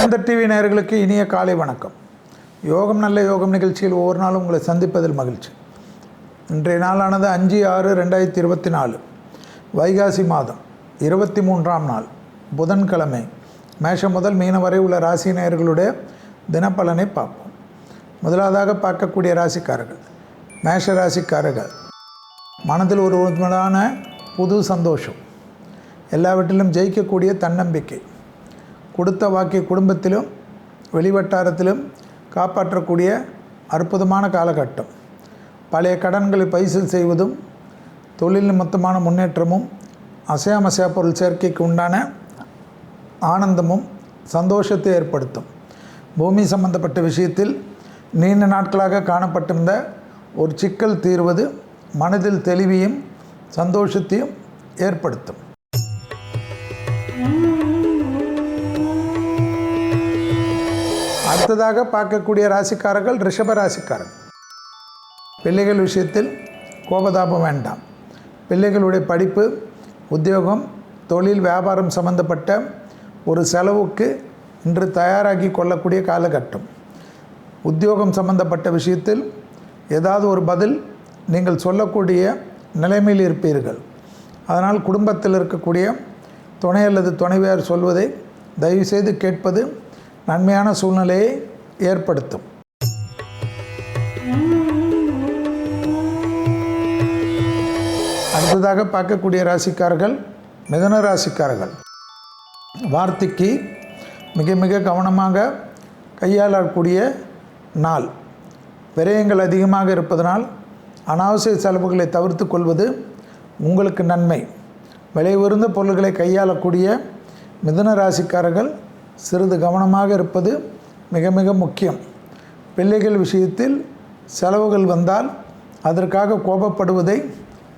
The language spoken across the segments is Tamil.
வேந்தர் டிவி நேயர்களுக்கு இனிய காலை வணக்கம். யோகம் நல்ல யோகம் நிகழ்ச்சியில் ஒவ்வொரு நாளும் உங்களை சந்திப்பதில் மகிழ்ச்சி. இன்றைய நாளானது அஞ்சு ஆறு ரெண்டாயிரத்தி இருபத்தி நாலு வைகாசி மாதம் இருபத்தி மூன்றாம் நாள் புதன்கிழமை. மேஷம் முதல் மீனம் வரை உள்ள ராசி நேயர்களுடைய தினப்பலனை பார்ப்போம். முதலாவதாக பார்க்கக்கூடிய ராசிக்காரர்கள். மேஷ ராசிக்காரர்கள். மனதில் ஒரு விதமான புது சந்தோஷம். எல்லாவற்றிலும் ஜெயிக்கக்கூடிய தன்னம்பிக்கை. கொடுத்த வாக்கிய குடும்பத்திலும் வெளிவட்டாரத்திலும் காப்பாற்றக்கூடிய அற்புதமான காலகட்டம். பழைய கடன்களை பைசல் செய்வதும் தொழில் நிமித்தமான முன்னேற்றமும் அசையாமசையா பொருள் சேர்க்கைக்கு உண்டான ஆனந்தமும் சந்தோஷத்தை ஏற்படுத்தும். பூமி சம்பந்தப்பட்ட விஷயத்தில் நீண்ட நாட்களாக காணப்பட்டிருந்த ஒரு சிக்கல் தீர்வது மனதில் தெளிவையும் சந்தோஷத்தையும் ஏற்படுத்தும். அடுத்ததாக பார்க்கக்கூடிய ராசிக்காரர்கள் ரிஷப ராசிக்காரர்கள். பிள்ளைகள் விஷயத்தில் கோபதாபம் வேண்டாம். பிள்ளைகளுடைய படிப்பு உத்தியோகம் தொழில் வியாபாரம் சம்பந்தப்பட்ட ஒரு செலவுக்கு இன்று தயாராகி கொள்ளக்கூடிய காலகட்டம். உத்தியோகம் சம்பந்தப்பட்ட விஷயத்தில் ஏதாவது ஒரு பதில் நீங்கள் சொல்லக்கூடிய நிலைமையில் இருப்பீர்கள். அதனால் குடும்பத்தில் இருக்கக்கூடிய துணை அல்லது துணைவியார் சொல்வதை தயவுசெய்து கேட்பது நன்மையான சூழ்நிலையை ஏற்படுத்தும். அடுத்ததாக பார்க்கக்கூடிய ராசிக்காரர்கள் மிதன ராசிக்காரர்கள். வார்த்தைக்கு மிக மிக கவனமாக கையாளக்கூடிய நாள். விரயங்கள் அதிகமாக இருப்பதனால் அனாவசிய செலவுகளை தவிர்த்து கொள்வது உங்களுக்கு நன்மை. விலை உயர்ந்த பொருள்களை கையாளக்கூடிய மிதுன ராசிக்காரர்கள் சிறிது கவனமாக இருப்பது மிக மிக முக்கியம். பிள்ளைகள் விஷயத்தில் செலவுகள் வந்தால் அதற்காக கோபப்படுவதை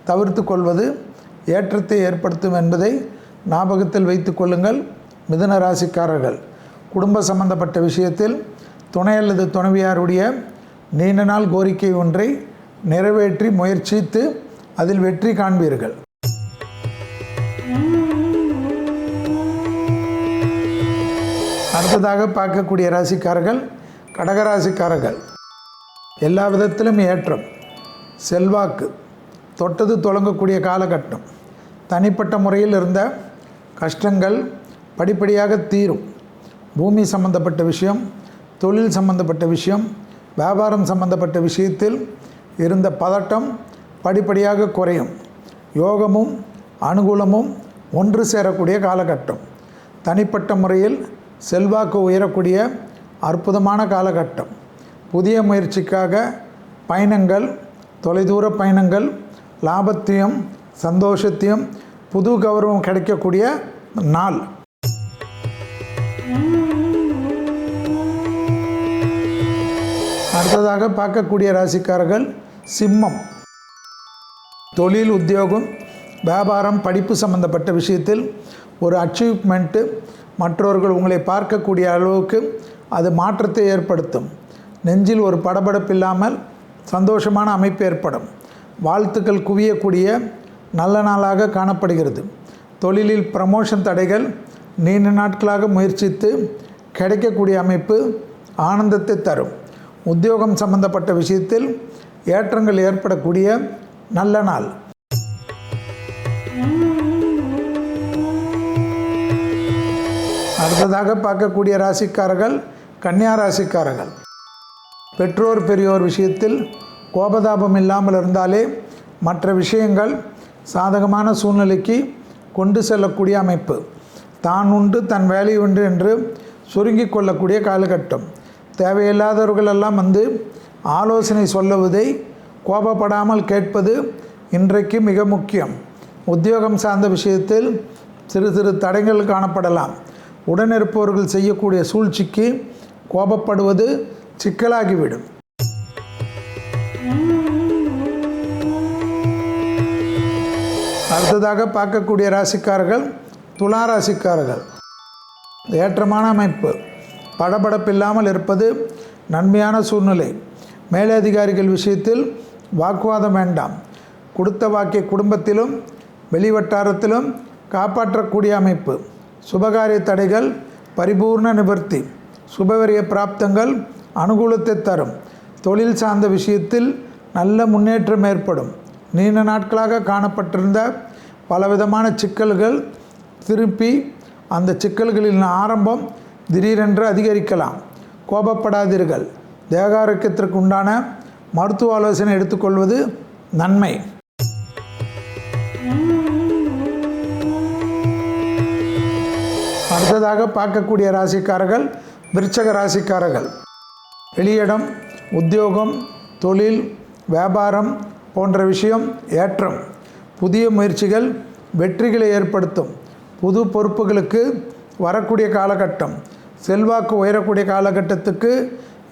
தவிர்த்து கொள்வது ஏற்றத்தை ஏற்படுத்தும் என்பதை ஞாபகத்தில் வைத்து கொள்ளுங்கள். மிதுன ராசிக்காரர்கள் குடும்ப சம்பந்தப்பட்ட விஷயத்தில் துணை அல்லது துணைவியாருடைய நீண்ட நாள் கோரிக்கை ஒன்றை நிறைவேற்றி முயற்சித்து அதில் வெற்றி காண்பீர்கள். அடுத்ததாக பார்க்கக்கூடிய ராசிக்காரர்கள் கடகராசிக்காரர்கள். எல்லா விதத்திலும் ஏற்றம் செல்வாக்கு தொட்டது தொடங்கக்கூடிய காலகட்டம். தனிப்பட்ட முறையில் இருந்த கஷ்டங்கள் படிப்படியாக தீரும். பூமி சம்பந்தப்பட்ட விஷயம் தொழில் சம்பந்தப்பட்ட விஷயம் வியாபாரம் சம்பந்தப்பட்ட விஷயத்தில் இருந்த பதட்டம் படிப்படியாக குறையும். யோகமும் அனுகூலமும் ஒன்று சேரக்கூடிய காலகட்டம். தனிப்பட்ட முறையில் செல்வாக்கு உயரக்கூடிய அற்புதமான காலகட்டம். புதிய முயற்சிக்காக பயணங்கள் தொலைதூர பயணங்கள் லாபத்தையும் சந்தோஷத்தையும் புது கௌரவம் கிடைக்கக்கூடிய நாள். அடுத்ததாக பார்க்கக்கூடிய ராசிக்காரர்கள் சிம்மம். தொழில் உத்தியோகம் வியாபாரம் படிப்பு சம்பந்தப்பட்ட விஷயத்தில் ஒரு அச்சீவ்மெண்ட்டு மற்றவர்கள் உங்களை பார்க்கக்கூடிய அளவுக்கு அது மாற்றத்தை ஏற்படுத்தும். நெஞ்சில் ஒரு படபடப்பு இல்லாமல் சந்தோஷமான அமைப்பு ஏற்படும். வாழ்த்துக்கள் குவியக்கூடிய நல்ல நாளாக காணப்படுகிறது. தொழிலில் ப்ரமோஷன் தடைகள் நீண்ட நாட்களாக முயற்சித்து கிடைக்கக்கூடிய அமைப்பு ஆனந்தத்தை தரும். உத்தியோகம் சம்பந்தப்பட்ட விஷயத்தில் ஏற்றங்கள் ஏற்படக்கூடிய நல்ல நாள். அடுத்ததாக பார்க்கக்கூடிய ராசிக்காரர்கள் கன்னியா ராசிக்காரர்கள். பெற்றோர் பெரியோர் விஷயத்தில் கோபதாபம் இல்லாமல் இருந்தாலே மற்ற விஷயங்கள் சாதகமான சூழ்நிலைக்கு கொண்டு செல்லக்கூடிய அமைப்பு. தான் உண்டு தன் வேலை உண்டு என்று சுருங்கிக் கொள்ளக்கூடிய காலகட்டம். தேவையில்லாதவர்களெல்லாம் வந்து ஆலோசனை சொல்லுவதை கோபப்படாமல் கேட்பது இன்றைக்கு மிக முக்கியம். உத்தியோகம் சார்ந்த விஷயத்தில் சிறு சிறு தடைகள் காணப்படலாம். உடனிருப்பவர்கள் செய்யக்கூடிய சூழ்ச்சிக்கு கோபப்படுவது சிக்கலாகிவிடும். அடுத்ததாக பார்க்கக்கூடிய ராசிக்காரர்கள் துலா ராசிக்காரர்கள். ஏற்றமான அமைப்பு படபடப்பில்லாமல் இருப்பது நன்மையான சூழ்நிலை. மேலதிகாரிகள் விஷயத்தில் வாக்குவாதம் வேண்டாம். கொடுத்த வாக்கிய குடும்பத்திலும் வெளிவட்டாரத்திலும் காப்பாற்றக்கூடிய அமைப்பு. சுபகாரிய தடைகள் பரிபூர்ண நிவர்த்தி சுபவரிய பிராப்தங்கள் அனுகூலத்தை தரும். தொழில் சார்ந்த விஷயத்தில் நல்ல முன்னேற்றம் ஏற்படும். நீண்ட நாட்களாக காணப்பட்டிருந்த பலவிதமான சிக்கல்கள் திருப்பி அந்த சிக்கல்களின் ஆரம்பம் திடீரென்று அதிகரிக்கலாம். கோபப்படாதீர்கள். தேகாரோக்கியத்திற்கு உண்டான மருத்துவ ஆலோசனை எடுத்துக்கொள்வது நன்மை. அடுத்ததாக பார்க்கக்கூடிய ராசிக்காரர்கள் விருச்சக ராசிக்காரர்கள். வெளியிடம் உத்தியோகம் தொழில் வியாபாரம் போன்ற விஷயம் ஏற்றம். புதிய முயற்சிகள் வெற்றிகளை ஏற்படுத்தும். புது பொறுப்புகளுக்கு வரக்கூடிய காலகட்டம். செல்வாக்கு உயரக்கூடிய காலகட்டத்துக்கு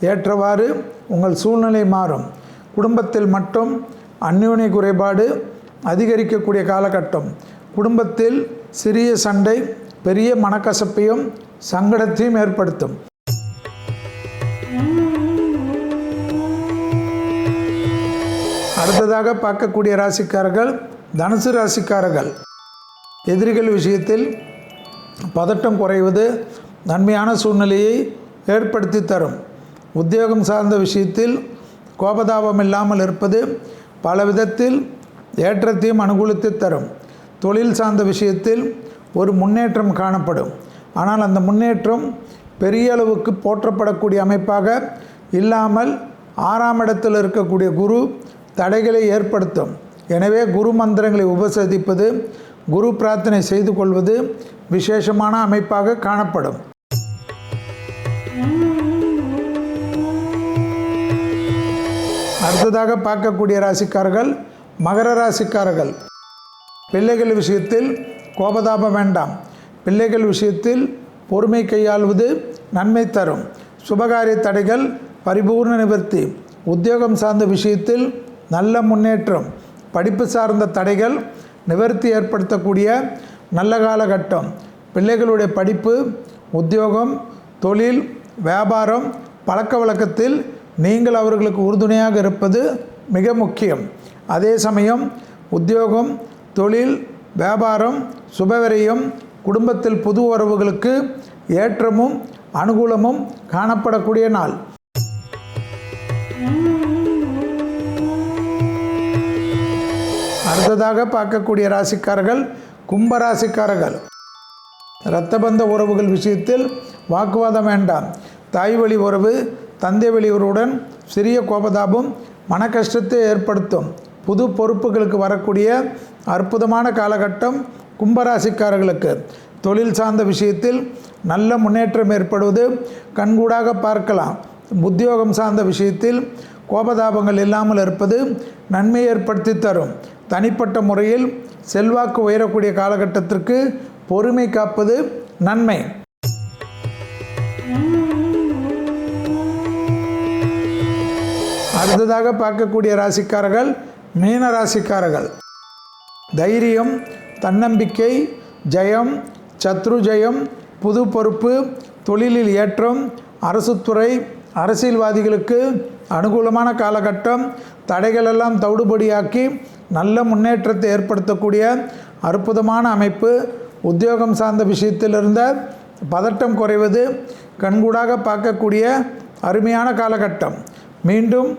ஏற்றவாறு உங்கள் சூழ்நிலை மாறும். குடும்பத்தில் மட்டும் அந்யோன்ய குறைபாடு அதிகரிக்கக்கூடிய காலகட்டம். குடும்பத்தில் சிறிய சண்டை பெரிய மனக்கசப்பையும் சங்கடத்தையும் ஏற்படுத்தும். அடுத்ததாக பார்க்கக்கூடிய ராசிக்காரர்கள் தனுசு ராசிக்காரர்கள். எதிரிகள் விஷயத்தில் பதட்டம் குறைவது நன்மையான சூழ்நிலையை ஏற்படுத்தி தரும். உத்தியோகம் சார்ந்த விஷயத்தில் கோபதாபம் இல்லாமல் இருப்பது பல விதத்தில் ஏற்றத்தையும் அனுகூலித்து தரும். தொழில் சார்ந்த விஷயத்தில் ஒரு முன்னேற்றம் காணப்படும். ஆனால் அந்த முன்னேற்றம் பெரிய அளவுக்கு போற்றப்படக்கூடிய அமைப்பாக இல்லாமல் ஆறாம் இடத்தில் இருக்கக்கூடிய குரு தடைகளை ஏற்படுத்தும். எனவே குரு மந்திரங்களை உபசரிப்பது குரு பிரார்த்தனை செய்து கொள்வது விசேஷமான அமைப்பாக காணப்படும். அடுத்ததாக பார்க்கக்கூடிய ராசிக்காரர்கள் மகர ராசிக்காரர்கள். பிள்ளைகள் விஷயத்தில் கோபதாபம் வேண்டாம். பிள்ளைகள் விஷயத்தில் பொறுமை கையாள்வது நன்மை தரும். சுபகாரிய தடைகள் பரிபூர்ண நிவர்த்தி. உத்தியோகம் சார்ந்த விஷயத்தில் நல்ல முன்னேற்றம். படிப்பு சார்ந்த தடைகள் நிவர்த்தி ஏற்படுத்தக்கூடிய நல்ல காலகட்டம். பிள்ளைகளுடைய படிப்பு உத்தியோகம் தொழில் வியாபாரம் பழக்க வழக்கத்தில் நீங்கள் அவர்களுக்கு உறுதுணையாக இருப்பது மிக முக்கியம். அதே சமயம் உத்தியோகம் தொழில் வியாபாரம் சுபவிரயம் குடும்பத்தில் புது உறவுகளுக்கு ஏற்றமும் அனுகூலமும் காணப்படக்கூடிய நாள். அடுத்ததாக பார்க்கக்கூடிய ராசிக்காரர்கள் கும்ப ராசிக்காரர்கள். இரத்தபந்த உறவுகள் விஷயத்தில் வாக்குவாதம் வேண்டாம். தாய் வழி உறவு தந்தை வழி உறவுடன் சிறிய கோபதாபம் மன கஷ்டத்தை ஏற்படுத்தும். புது பொறுப்புகளுக்கு வரக்கூடிய அற்புதமான காலகட்டம் கும்பராசிக்காரர்களுக்கு. தொழில் சார்ந்த விஷயத்தில் நல்ல முன்னேற்றம் ஏற்படுவது கண்கூடாக பார்க்கலாம். உத்தியோகம் சார்ந்த விஷயத்தில் கோபதாபங்கள் இல்லாமல் இருப்பது நன்மை ஏற்படுத்தி தரும். தனிப்பட்ட முறையில் செல்வாக்கு உயரக்கூடிய காலகட்டத்திற்கு பொறுமை காப்பது நன்மை. அடுத்ததாக பார்க்கக்கூடிய ராசிக்காரர்கள் மீன ராசிக்காரர்கள் தைரியம் தன்னம்பிக்கை ஜெயம் சத்ரு ஜெயம் புது பொறுப்பு தொழிலில் ஏற்றம் அரசுத்துறை அரசியல்வாதிகளுக்கு அனுகூலமான காலகட்டம் தடைகளெல்லாம் தவிடுபடியாக்கி நல்ல முன்னேற்றத்தை ஏற்படுத்தக்கூடிய அற்புதமான அமைப்பு. உத்தியோகம் சார்ந்த விஷயத்தில் இருந்த பதட்டம் குறைவது கண்கூடாக பார்க்கக்கூடிய அருமையான காலகட்டம். மீண்டும்